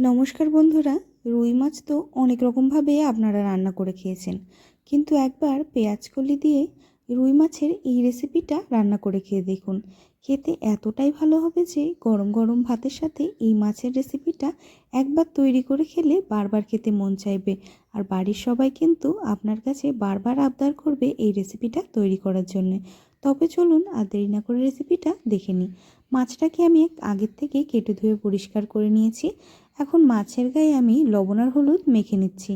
নমস্কার বন্ধুরা, রুই মাছ তো অনেক রকমভাবে আপনারা রান্না করে খেয়েছেন। কিন্তু একবার পেঁয়াজ কলি দিয়ে রুই মাছের এই রেসিপিটা রান্না করে খেয়ে দেখুন। খেতে এতটাই ভালো হবে যে গরম গরম ভাতের সাথে এই মাছের রেসিপিটা একবার তৈরি করে খেলে বারবার খেতে মন চাইবে। আর বাড়ির সবাই কিন্তু আপনার কাছে বারবার আবদার করবে এই রেসিপিটা তৈরি করার জন্য। তবে চলুন আর দেরি না করে রেসিপিটা দেখে নিই। মাছটাকে আমি আগের থেকে কেটে ধুয়ে পরিষ্কার করে নিয়েছি। এখন মাছের গায়ে আমি লবণ আর হলুদ মেখে নিচ্ছি।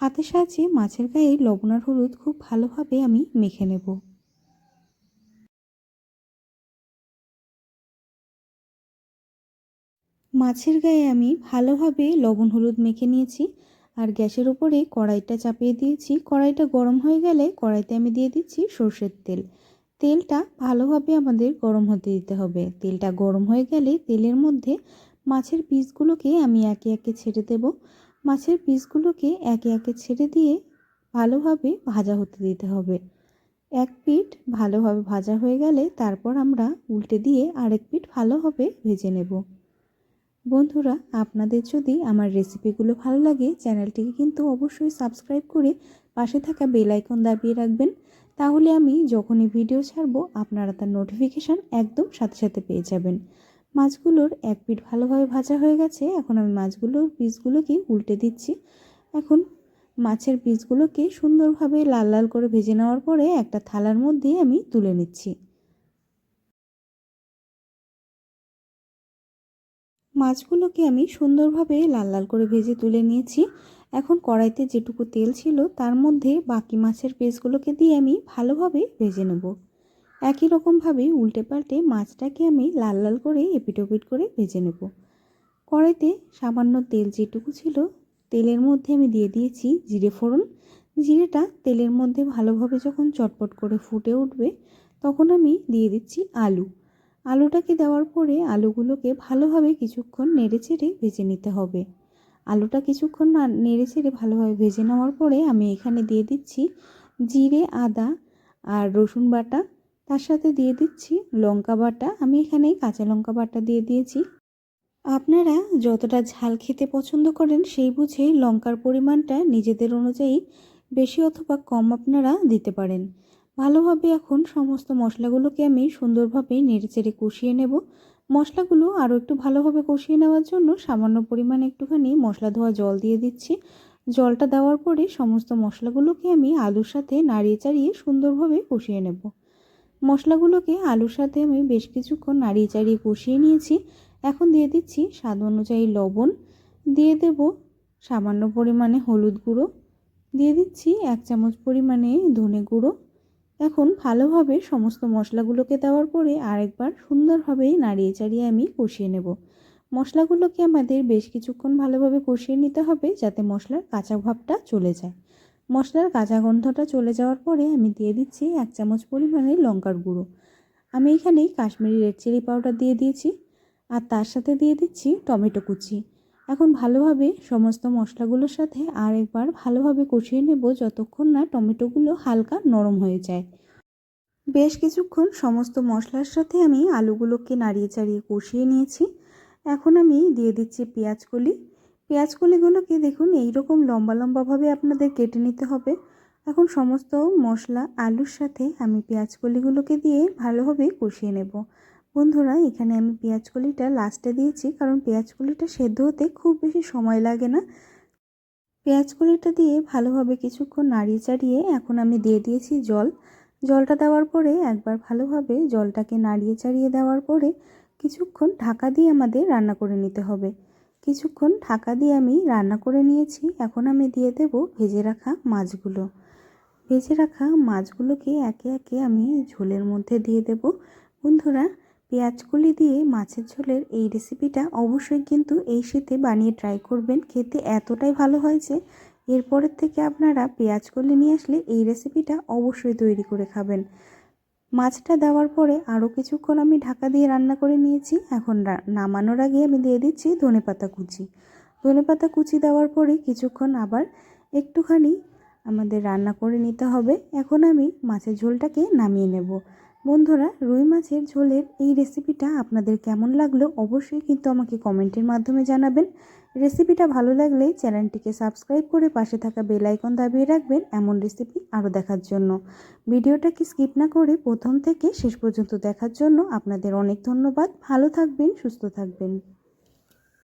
হাতের সাহায্যে মাছের গায়ে লবণ আর হলুদ খুব ভালোভাবে আমি মেখে নেব। মাছের গায়ে আমি ভালোভাবে লবণ হলুদ মেখে নিয়েছি আর গ্যাসের উপরে কড়াইটা চাপিয়ে দিয়েছি। কড়াইটা গরম হয়ে গেলে কড়াইতে আমি দিয়ে দিচ্ছি সর্ষের তেল। তেলটা ভালোভাবে আমাদের গরম হতে দিতে হবে। তেলটা গরম হয়ে গেলে তেলের মধ্যে মাছের পিসগুলোকে আমি একে একে ছেড়ে দেব। মাছের পিসগুলোকে একে একে ছেড়ে দিয়ে ভালোভাবে ভাজা হতে দিতে হবে। এক পিঠ ভালোভাবে ভাজা হয়ে গেলে তারপর আমরা উল্টে দিয়ে আরেক পিঠ ভালোভাবে ভেজে নেব। বন্ধুরা, আপনাদের যদি আমার রেসিপিগুলো ভালো লাগে, চ্যানেলটিকে কিন্তু অবশ্যই সাবস্ক্রাইব করে পাশে থাকা বেল আইকন দাবিয়ে রাখবেন। তাহলে আমি যখনই ভিডিও ছাড়বো, আপনারা তার নোটিফিকেশান একদম সাথে সাথে পেয়ে যাবেন। মাছগুলোর এক পিঠ ভালোভাবে ভাজা হয়ে গেছে। এখন আমি মাছগুলোর পিসগুলোকে উল্টে দিচ্ছি। এখন মাছের পিসগুলোকে সুন্দরভাবে লাল লাল করে ভেজে নেওয়ার পরে একটা থালার মধ্যে আমি তুলে নিচ্ছি। মাছগুলোকে আমি সুন্দরভাবে লাল লাল করে ভেজে তুলে নিয়েছি। এখন কড়াইতে যেটুকু তেল ছিল তার মধ্যে বাকি মাছের পিসগুলোকে দিয়ে আমি ভালোভাবে ভেজে নেব। একই রকমভাবে উল্টে পাল্টে মাছটাকে আমি লাল লাল করে এপিটোপিট করে ভেজে নেব। কড়াইতে সামান্য তেল যেটুকু ছিল তেলের মধ্যে আমি দিয়ে দিয়েছি জিরে ফোড়ন। জিরেটা তেলের মধ্যে ভালোভাবে যখন চটপট করে ফুটে উঠবে তখন আমি দিয়ে দিচ্ছি আলু। আলুটাকে দেওয়ার পরে আলুগুলোকে ভালোভাবে কিছুক্ষণ নেড়ে চেড়ে ভেজে নিতে হবে। আলুটা কিছুক্ষণ না নেড়ে চেড়ে ভালোভাবে ভেজে নেওয়ার পরে আমি এখানে দিয়ে দিচ্ছি জিরে, আদা আর রসুন বাটা। তার সাথে দিয়ে দিচ্ছি লঙ্কা বাটা। আমি এখানে কাঁচা লঙ্কা বাটা দিয়ে দিয়েছি। আপনারা যতটা ঝাল খেতে পছন্দ করেন সেই বুঝে লঙ্কার পরিমাণটা নিজেদের অনুযায়ী বেশি অথবা কম আপনারা দিতে পারেন। ভালোভাবে এখন সমস্ত মশলাগুলোকে আমি সুন্দরভাবে নেড়েচেড়ে কষিয়ে নেব। মশলাগুলো আরও একটু ভালোভাবে কষিয়ে নেওয়ার জন্য সামান্য পরিমাণে একটুখানি মশলা ধোয়া জল দিয়ে দিচ্ছি। জলটা দেওয়ার পরে সমস্ত মশলাগুলোকে আমি আলুর সাথে নাড়িয়ে চাড়িয়ে সুন্দরভাবে কষিয়ে নেব। মশলাগুলোকে আলুর সাথে আমি বেশ কিছুক্ষণ নাড়িয়ে চাড়িয়ে কষিয়ে নিয়েছি। এখন দিয়ে দিচ্ছি স্বাদ অনুযায়ী লবণ। দিয়ে দেব সামান্য পরিমাণে হলুদ গুঁড়ো। দিয়ে দিচ্ছি এক চামচ পরিমাণে ধনে গুঁড়ো। এখন ভালোভাবে সমস্ত মশলাগুলোকে দেওয়ার পরে আরেকবার সুন্দরভাবে নাড়িয়ে চাড়িয়ে আমি কষিয়ে নেব। মশলাগুলোকে আমাদের বেশ কিছুক্ষণ ভালোভাবে কষিয়ে নিতে হবে যাতে মশলার কাঁচা ভাবটা চলে যায়। মশলার কাঁচা গন্ধটা চলে যাওয়ার পরে আমি দিয়ে দিচ্ছি এক চামচ পরিমাণে লঙ্কার গুঁড়ো। আমি এখানে কাশ্মীরি রেড চিলি পাউডার দিয়ে দিয়েছি আর তার সাথে দিয়ে দিচ্ছি টমেটো কুচি। এখন ভালোভাবে সমস্ত মশলাগুলোর সাথে আর একবার ভালোভাবে কষিয়ে নেব যতক্ষণ না টমেটোগুলো হালকা নরম হয়ে যায়। বেশ কিছুক্ষণ সমস্ত মশলার সাথে আমি আলুগুলোকে নাড়িয়ে চাড়িয়ে কষিয়ে নিয়েছি। এখন আমি দিয়ে দিচ্ছি পেঁয়াজ কলি। পেঁয়াজ কলিগুলোকে দেখুন এইরকম লম্বা লম্বাভাবে আপনাদের কেটে নিতে হবে। এখন সমস্ত মশলা আলুর সাথে আমি পেঁয়াজ কলিগুলোকে দিয়ে ভালোভাবে কষিয়ে নেব। বন্ধুরা, এখানে আমি পেঁয়াজ কলিটা লাস্টে দিয়েছি, কারণ পেঁয়াজ কলিটা সেদ্ধ হতে খুব বেশি সময় লাগে না। পেঁয়াজ কলিটা দিয়ে ভালোভাবে কিছুক্ষণ নাড়িয়ে চাড়িয়ে এখন আমি দিয়ে দিয়েছি জল। জলটা দেওয়ার পরে একবার ভালোভাবে জলটাকে নাড়িয়ে চাড়িয়ে দেওয়ার পরে কিছুক্ষণ ঢাকা দিয়ে আমাদের রান্না করে নিতে হবে। কিছুক্ষণ ঢাকা দিয়ে আমি রান্না করে নিয়েছি, এখন আমি দিয়ে দেব ভেজে রাখা মাছগুলো। ভেজে রাখা মাছগুলোকে একে একে আমি ঝোলের মধ্যে দিয়ে দেব। বন্ধুরা পেঁয়াজগুলি দিয়ে মাছের ঝোলের এই রেসিপিটা অবশ্যই কিন্তু এই শীতে বানিয়ে ট্রাই করবেন। খেতে এতটাই ভালো হয়েছে এরপরের থেকে আপনারা পেঁয়াজকলি নিয়ে আসলে এই রেসিপিটা অবশ্যই তৈরি করে খাবেন। মাছটা দেওয়ার পরে আরও কিছুক্ষণ আমি ঢাকা দিয়ে রান্না করে নিয়েছি। এখন নামানোর আগে আমি দিয়ে দিচ্ছি ধনে পাতা কুচি। ধনে পাতা কুচি দেওয়ার পরে কিছুক্ষণ আবার একটুখানি আমাদের রান্না করে নিতে হবে। এখন আমি মাছের ঝোলটাকে নামিয়ে নেব। বন্ধুরা, রুই মাছের ঝোলের এই রেসিপিটা আপনাদের কেমন লাগল অবশ্যই কিন্তু আমাকে কমেন্টের মাধ্যমে জানাবেন। রেসিপিটা ভালো লাগলে চ্যানেলটিকে সাবস্ক্রাইব করে পাশে থাকা বেল আইকন দাবিয়ে রাখবেন এমন রেসিপি আরও দেখার জন্য। ভিডিওটাকে স্কিপ না করে প্রথম থেকে শেষ পর্যন্ত দেখার জন্য আপনাদের অনেক ধন্যবাদ। ভালো থাকবেন, সুস্থ থাকবেন।